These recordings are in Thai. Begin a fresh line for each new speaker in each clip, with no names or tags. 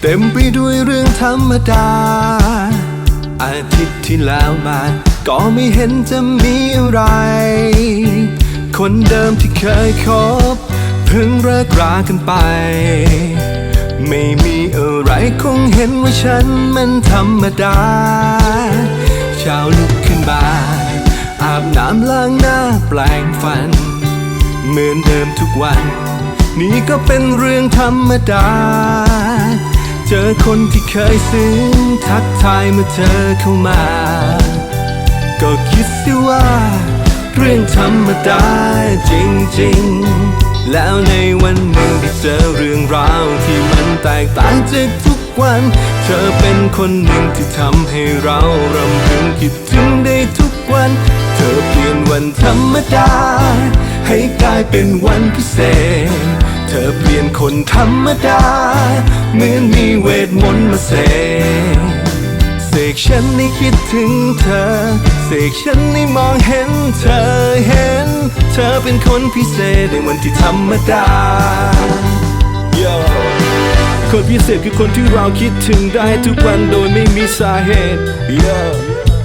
เต็มไปด้วยเรื่องธรรมดา อาทิตย์ที่แล้วมาก็ไม่เห็นจะมีอะไร คนเดิมที่เคยคบเพิ่งเลิกรากันไป ไม่มีอะไรคงเห็นว่าฉันมันธรรมดา เช้าลุกขึ้นมาอาบน้ำล้างหน้าแปลงฟัน เหมือนเดิมทุกวัน นี่ก็เป็นเรื่องธรรมดา เจอคนที่เคยซึ้งทักทายเมื่อเธอเข้ามา ก็คิดสิว่า เรื่องธรรมดาจริงๆ แล้วในวันหนึ่งที่เจอเรื่องราวที่มันแตกต่างจากทุกวัน เธอเป็นคนหนึ่งที่ทำให้เรารำพึงคิดถึงได้ทุกวัน เธอเปลี่ยนวันธรรมดา ให้กลายเป็นวันพิเศษ เธอเปลี่ยนคนธรรมดา เหมือนมีเวทมนต์มาเสกเสกฉันให้คิดถึงเธอ เสกฉันให้มองเห็นเธอเห็น เธอเป็นคนพิเศษในวันที่ธรรมดา Yo คนพิเศษคือคนที่เราคิดถึงได้ทุกวันโดยไม่มีสาเหตุ Yo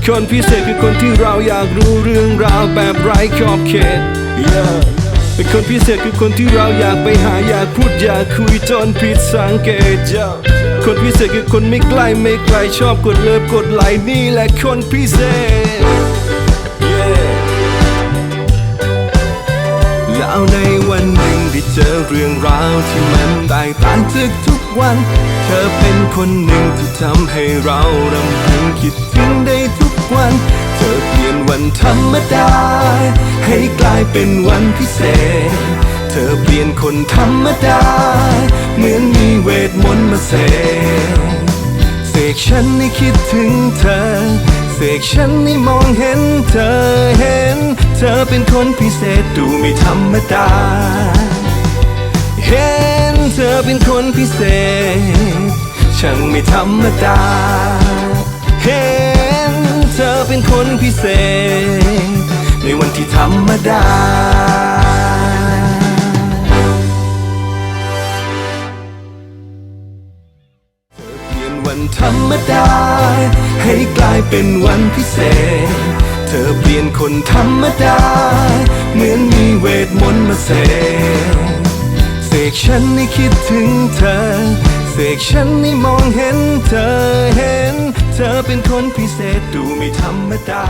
คนพิเศษคือคนที่เราอยากรู้เรื่องราวแบบไร้ขอบเขต Yo เป็นคนพิเศษคือคนที่เราอยากไปหาอยากพูดอยากคุยจนผิดสังเกต Yo คนพิเศษคือคนไม่ใกล้ไม่ไกลชอบกดเลิฟกดไลค์นี่แหละคนพิเศษ แล้วในวันหนึ่งได้เจอเรื่องราวที่มันแตกต่างจากทุกวัน เธอเป็นคนหนึ่งที่ทำให้เรารำพึงคิดถึงได วันธรรมดา ให้กลายเป็นวันพิเศษ เธอเปลี่ยนคนธรรมดา เหมือนมีเวทมนต์มาเสกเสกฉันให้คิดถึงเธอ เสกฉันให้มองเห็นเธอเห็น เธอเป็นคนพิเศษดูไม่ธรรมดา เห็นเธอเป็นคนพิเศษ ช่างไม่ธรรมดา คนพิเศษ ในวันที่ธรรมดาเปลี่ยนวันธรรมดา ให้กลายเป็นวันพิเศษ เธอเปลี่ยนคนธรรมดา เหมือนมีเวทมนต์มาเสกเสกฉันให้คิดถึงเธอ เสกฉันให้มองเห็นเธอเห็น เป็นคนพิเศษดูไม่ธรรมดา